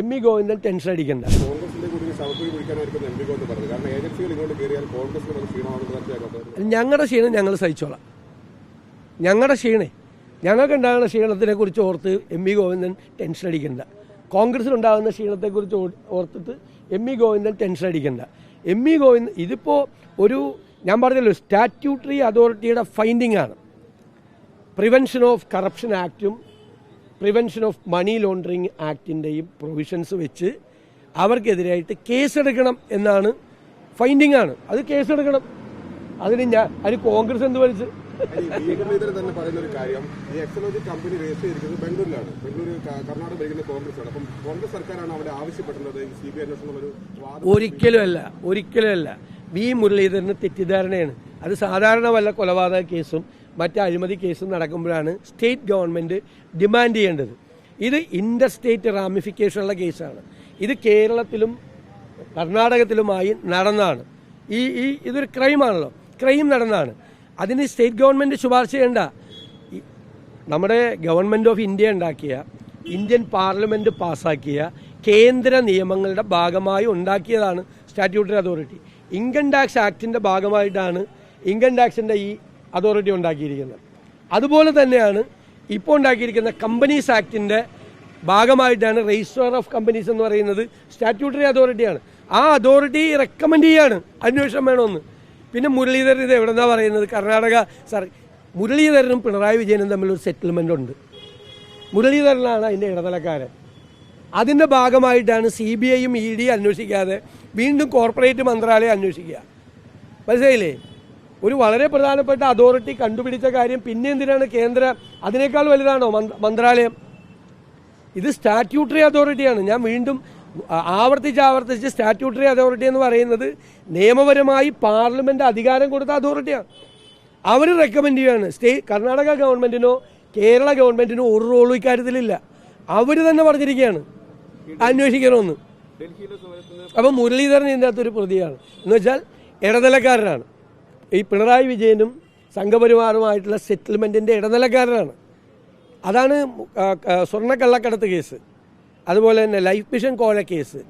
M E Govindan tension അടിക്കണ്ട. മനസ്സിലാക്കാത്തത് ഞങ്ങളുടെ ക്ഷീണം ഞങ്ങൾ സഹിച്ചോളാം. ഞങ്ങളുടെ ക്ഷീണേ. ഞങ്ങൾക്കുണ്ടാകുന്ന ക്ഷീണത്തിനെ കുറിച്ച് ഓർത്ത് എം ഇ ഗോവിന്ദൻ ടെൻഷൻ അടിക്കണ്ട. കോൺഗ്രസിനുണ്ടാകുന്ന ക്ഷീണത്തെക്കുറിച്ച് ഓർത്തിട്ട് എം ഇ ഗോവിന്ദൻ ടെൻഷൻ അടിക്കണ്ട. എം ഇ ഗോവിന്ദൻ ഇതിപ്പോൾ ഒരു ഞാൻ പറഞ്ഞല്ലോ സ്റ്റാറ്റ്യൂട്ടറി അതോറിറ്റിയുടെ ഫൈൻഡിംഗ് ആണ്. പ്രിവെൻഷൻ ഓഫ് കറപ്ഷൻ ആക്റ്റും പ്രിവെൻഷൻ ഓഫ് മണി ലോണ്ടറിങ് ആക്ടിന്റെയും പ്രൊവിഷൻസ് വെച്ച് അവർക്കെതിരായിട്ട് കേസെടുക്കണം എന്നാണ് ഫൈൻഡിങ് ആണ്. അത് കേസെടുക്കണം. അതിന് ഞാൻ അതിന് കോൺഗ്രസ് എന്ത് വലിച്ച് മുരളീധരൻ തന്നെ പറയുന്ന ഒരു കാര്യം ഈ എക്സലോജി കമ്പനി രജിസ്റ്റർ ചെയ്തിരിക്കുന്നത് ബംഗളൂരിലാണ്. ബംഗളൂരു കർണാടക ഭരിക്കുന്ന കോൺഗ്രസ് ആണ് അപ്പം കോൺഗ്രസ് സർക്കാരാണ് അവിടെ ആവശ്യപ്പെടുന്നത് ഈ സി ബി അന്വേഷണം ഒരു ഒരിക്കലും അല്ല ഒരിക്കലും അല്ല. വി മുരളീധരന് തെറ്റിദ്ധാരണയാണ്. അത് സാധാരണ വല്ല കൊലപാതക കേസും മറ്റ് അഴിമതി കേസും നടക്കുമ്പോഴാണ് സ്റ്റേറ്റ് ഗവൺമെന്റ് ഡിമാൻഡ് ചെയ്യേണ്ടത്. ഇത് ഇന്റർ സ്റ്റേറ്റ് റാമിഫിക്കേഷനുള്ള കേസാണ്. ഇത് കേരളത്തിലും കർണാടകത്തിലുമായി നടന്നാണ്. ഈ ഈ ഇതൊരു ക്രൈമാണല്ലോ ക്രൈം നടന്നാണ്. അതിന് സ്റ്റേറ്റ് ഗവൺമെന്റ് ശുപാർശ ചെയ്യേണ്ട. നമ്മുടെ ഗവൺമെന്റ് ഓഫ് ഇന്ത്യ ഉണ്ടാക്കിയ ഇന്ത്യൻ പാർലമെന്റ് പാസ്സാക്കിയ കേന്ദ്ര നിയമങ്ങളുടെ ഭാഗമായി ഉണ്ടാക്കിയതാണ് സ്റ്റാറ്റ്യൂട്ടറി അതോറിറ്റി ഇൻകം ടാക്സ് ആക്ടിന്റെ ഭാഗമായിട്ടാണ് ഇൻകം ടാക്സിന്റെ ഈ അതോറിറ്റി ഉണ്ടാക്കിയിരിക്കുന്നത്. അതുപോലെ തന്നെയാണ് ഇപ്പോൾ ഉണ്ടാക്കിയിരിക്കുന്ന കമ്പനീസ് ആക്ടിന്റെ ഭാഗമായിട്ടാണ് രജിസ്ട്രാർ ഓഫ് കമ്പനീസ് എന്ന് പറയുന്നത് സ്റ്റാറ്റ്യൂട്ടറി അതോറിറ്റിയാണ് ആ അതോറിറ്റി റെക്കമെൻഡ് ചെയ്യാണ്. അന്വേഷണം വേണമെന്ന്. പിന്നെ മുരളീധരൻ ഇത് എവിടെന്നാ പറയുന്നത്? കർണാടക സർ മുരളീധരനും പിണറായി വിജയനും തമ്മിലൊരു സെറ്റിൽമെന്റ് ഉണ്ട്. മുരളീധരനാണ് അതിന്റെ ഇടനിലക്കാരൻ. അതിന്റെ ഭാഗമായിട്ടാണ് സി ബി ഐയും ഇ ഡി അന്വേഷിക്കാതെ വീണ്ടും കോർപ്പറേറ്റ് മന്ത്രാലയം അന്വേഷിക്കുക. മനസ്സിലായില്ലേ? ഒരു വളരെ പ്രധാനപ്പെട്ട അതോറിറ്റി കണ്ടുപിടിച്ച കാര്യം പിന്നെ എന്തിനാണ് കേന്ദ്ര അതിനേക്കാൾ വലുതാണോ മന്ത്ര- മന്ത്രാലയം? ഇത് സ്റ്റാറ്റ്യൂട്ടറി അതോറിറ്റിയാണ്. ഞാൻ വീണ്ടും ആവർത്തിച്ച് ആവർത്തിച്ച് സ്റ്റാറ്റ്യൂട്ടറി അതോറിറ്റി എന്ന് പറയുന്നത് നിയമപരമായി പാർലമെന്റ് അധികാരം കൊടുത്ത അതോറിറ്റിയാണ്. അവർ റെക്കമെൻഡ് ചെയ്യുകയാണ് സ്റ്റേ കർണാടക ഗവൺമെന്റിനോ കേരള ഗവൺമെന്റിനോ ഒരു റോളും ഇക്കാര്യത്തിലില്ല. അവർ തന്നെ പറഞ്ഞിരിക്കുകയാണ്. അന്വേഷിക്കണമെന്ന്. ഡൽഹിയിലെ സമരത്തിന് അപ്പം മുരളീധരൻ ഇതിന്റെ അകത്തൊരു പ്രതിയാണ്. എന്ന് വെച്ചാൽ ഇടനിലക്കാരനാണ്. ഈ പിണറായി വിജയനും സംഘപരിവാറുമായിട്ടുള്ള സെറ്റിൽമെന്റിന്റെ ഇടനിലക്കാരനാണ്. അതാണ് സ്വർണക്കള്ളക്കടത്ത് കേസ്. അതുപോലെ തന്നെ ലൈഫ് മിഷൻ കോഴ case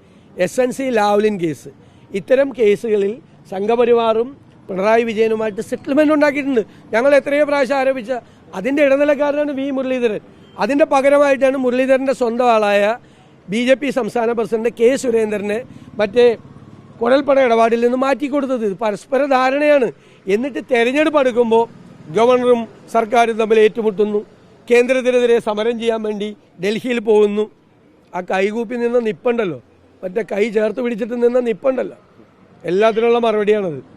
S N C Lavalin case. ഇത്തരം കേസുകളിൽ സംഘപരിവാറും പിണറായി വിജയനുമായിട്ട് സെറ്റിൽമെന്റ് ഉണ്ടാക്കിയിട്ടുണ്ട്. ഞങ്ങൾ എത്രയോ പ്രാവശ്യം ആരോപിച്ച അതിന്റെ ഇടനിലക്കാരനാണ് വി മുരളീധരൻ. അതിന്റെ പകരമായിട്ടാണ് മുരളീധരന്റെ സ്വന്തം ആളായ ബി ജെ പി സംസ്ഥാന പ്രസിഡന്റ് കെ സുരേന്ദ്രനെ മറ്റേ കുഴൽപ്പണ ഇടപാടിൽ നിന്ന് മാറ്റിക്കൊടുത്തത് ഇത് പരസ്പര ധാരണയാണ്. എന്നിട്ട് തെരഞ്ഞെടുപ്പ് അടുക്കുമ്പോൾ ഗവർണറും സർക്കാരും തമ്മിൽ ഏറ്റുമുട്ടുന്നു. കേന്ദ്രത്തിനെതിരെ സമരം ചെയ്യാൻ വേണ്ടി ഡൽഹിയിൽ പോകുന്നു. ആ കൈകൂപ്പി നിന്ന നിപ്പുണ്ടല്ലോ. മറ്റേ കൈ ചേർത്ത് പിടിച്ചിട്ട് നിന്ന നിപ്പുണ്ടല്ലോ. എല്ലാത്തിനുള്ള മറുപടിയാണത്.